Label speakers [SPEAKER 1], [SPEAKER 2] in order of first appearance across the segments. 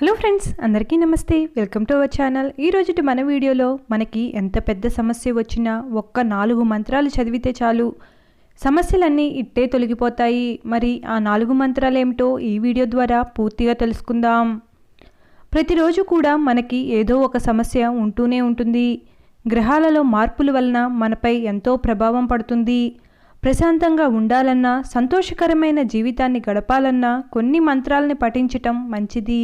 [SPEAKER 1] Hello friends అందరికీ నమస్తే. Welcome to our channel. ఈరోజు మన వీడియోలో మనకి ఎంత పెద్ద సమస్య వచ్చినా ఒక్క నాలుగు మంత్రాలు చదివితే చాలు. సమస్యలన్నీ ఇట్టే తొలగిపోతాయి. మరి ఆ నాలుగు మంత్రాలు ఏమిటో ఈ వీడియో ద్వారా పూర్తిగా తెలుసుకుందాం. ప్రతిరోజు కూడా మనకి ఏదో ఒక సమస్య ఉంటూనే ఉంటుంది. గ్రహాలలో మార్పుల వలన మనపై ఎంతో ప్రభావం పడుతుంది. ప్రశాంతంగా ఉండాలన్నా సంతోషకరమైన జీవితాన్ని గడపాలన్నా కొన్ని మంత్రాలని పఠించటం మంచిది.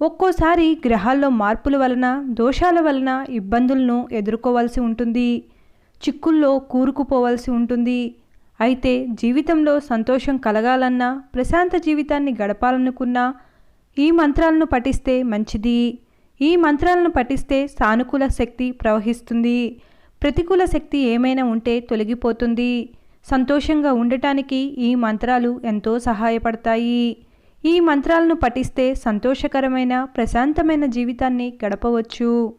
[SPEAKER 1] ఒక్కోసారి గ్రహాల్లో మార్పుల వలన దోషాల వలన ఇబ్బందులను ఎదుర్కోవాల్సి ఉంటుంది. చిక్కుల్లో కూరుకుపోవాల్సి ఉంటుంది. అయితే జీవితంలో సంతోషం కలగాలన్నా ప్రశాంత జీవితాన్ని గడపాలనుకున్నా ఈ మంత్రాలను పఠిస్తే మంచిది. ఈ మంత్రాలను పఠిస్తే సానుకూల శక్తి ప్రవహిస్తుంది. ప్రతికూల శక్తి ఏమైనా ఉంటే తొలగిపోతుంది. సంతోషంగా ఉండటానికి ఈ మంత్రాలు ఎంతో సహాయపడతాయి. ఈ మంత్రాలను పఠిస్తే సంతోషకరమైన ప్రశాంతమైన జీవితాన్ని గడపవచ్చు.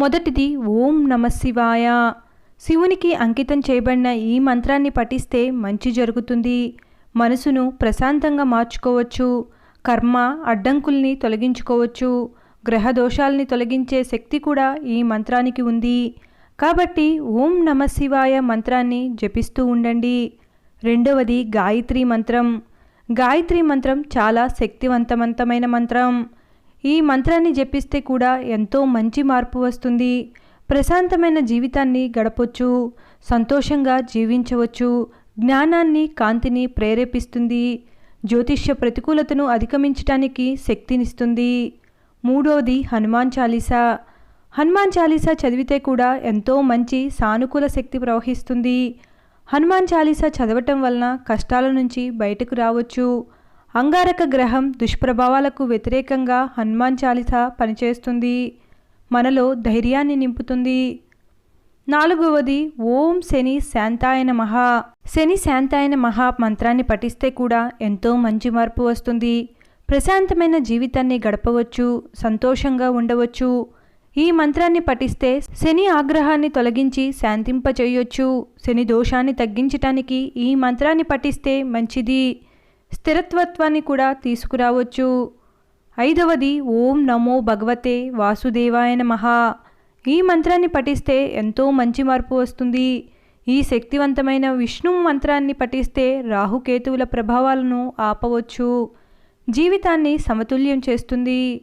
[SPEAKER 1] మొదటిది ఓం నమ శివాయ. శివునికి అంకితం చేయబడిన ఈ మంత్రాన్ని పఠిస్తే మంచి జరుగుతుంది. మనసును ప్రశాంతంగా మార్చుకోవచ్చు. కర్మ అడ్డంకుల్ని తొలగించుకోవచ్చు. గ్రహ దోషాల్ని తొలగించే శక్తి కూడా ఈ మంత్రానికి ఉంది. కాబట్టి ఓం నమ శివాయ మంత్రాన్ని జపిస్తూ ఉండండి. రెండవది గాయత్రి మంత్రం. గాయత్రి మంత్రం చాలా శక్తివంతవంతమైన మంత్రం. ఈ మంత్రాన్ని జపిస్తే కూడా ఎంతో మంచి మార్పు వస్తుంది. ప్రశాంతమైన జీవితాన్ని గడపొచ్చు సంతోషంగా జీవించవచ్చు జ్ఞానాన్ని కాంతిని ప్రేరేపిస్తుంది జ్యోతిష్య ప్రతికూలతను అధిగమించటానికి శక్తినిస్తుంది. మూడోది హనుమాన్ చాలీసా. హనుమాన్ చాలీసా చదివితే కూడా ఎంతో మంచి సానుకూల శక్తి ప్రవహిస్తుంది. హనుమాన్ చాలీసా చదవటం వలన కష్టాల నుంచి బయటకు రావచ్చు. అంగారక గ్రహం దుష్ప్రభావాలకు వ్యతిరేకంగా హనుమాన్ చాలీసా పనిచేస్తుంది. మనలో ధైర్యాన్ని నింపుతుంది. నాలుగవది ఓం శని శాంతాయన మహా శని శాంతాయన మహా మంత్రాన్ని పఠిస్తే కూడా ఎంతో మంచి మార్పు వస్తుంది. ప్రశాంతమైన జీవితాన్ని గడపవచ్చు సంతోషంగా ఉండవచ్చు. ఈ మంత్రాన్ని పఠిస్తే శని ఆగ్రహాన్ని తొలగించి శాంతింపచేయొచ్చు. శని దోషాన్ని తగ్గించటానికి ఈ మంత్రాన్ని పఠిస్తే మంచిది. స్థిరత్వత్వాన్ని కూడా తీసుకురావచ్చు. ఐదవది ఓం నమో భగవతే వాసుదేవాయ నమః. ఈ మంత్రాన్ని పఠిస్తే ఎంతో మంచి మార్పు వస్తుంది. ఈ శక్తివంతమైన విష్ణు మంత్రాన్ని పఠిస్తే రాహుకేతువుల ప్రభావాలను ఆపవచ్చు. జీవితాన్ని సమతుల్యం చేస్తుంది.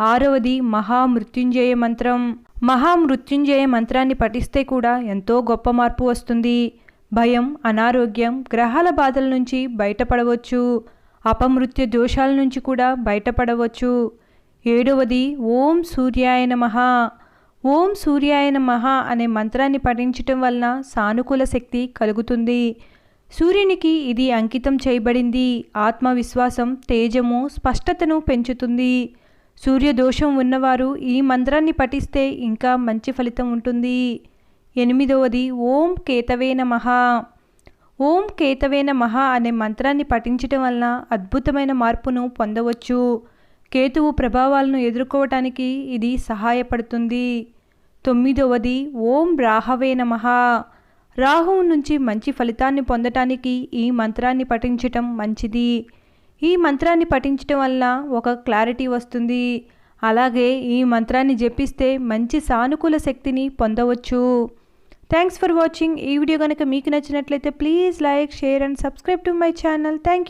[SPEAKER 1] ఆరవది మహామృత్యుంజయ మంత్రం. మహామృత్యుంజయ మంత్రాన్ని పఠిస్తే కూడా ఎంతో గొప్ప మార్పు వస్తుంది. భయం అనారోగ్యం గ్రహాల బాధల నుంచి బయటపడవచ్చు. అపమృత్యు దోషాల నుంచి కూడా బయటపడవచ్చు. ఏడవది ఓం సూర్యాయ నమః. ఓం సూర్యాయ నమః అనే మంత్రాన్ని పఠించటం వలన సానుకూల శక్తి కలుగుతుంది. సూర్యునికి ఇది అంకితం చేయబడింది. ఆత్మవిశ్వాసం తేజము స్పష్టతను పెంచుతుంది. సూర్యదోషం ఉన్నవారు ఈ మంత్రాన్ని పఠిస్తే ఇంకా మంచి ఫలితం ఉంటుంది. ఎనిమిదవది ఓం కేతవే నమః. ఓం కేతవే నమః అనే మంత్రాన్ని పఠించటం వలన అద్భుతమైన మార్పును పొందవచ్చు. కేతువు ప్రభావాలను ఎదుర్కోవటానికి ఇది సహాయపడుతుంది. తొమ్మిదవది ఓం రాహవే నమః. రాహువు నుంచి మంచి ఫలితాన్ని పొందటానికి ఈ మంత్రాన్ని పఠించటం మంచిది. ఈ మంత్రాన్ని పఠించటం వల్ల ఒక క్లారిటీ వస్తుంది. అలాగే ఈ మంత్రాన్ని జపిస్తే మంచి సానుకూల శక్తిని పొందవచ్చు. థ్యాంక్స్ ఫర్ వాచింగ్ ఈ వీడియో కనుక మీకు నచ్చినట్లయితే please like share and subscribe to my channel. Thank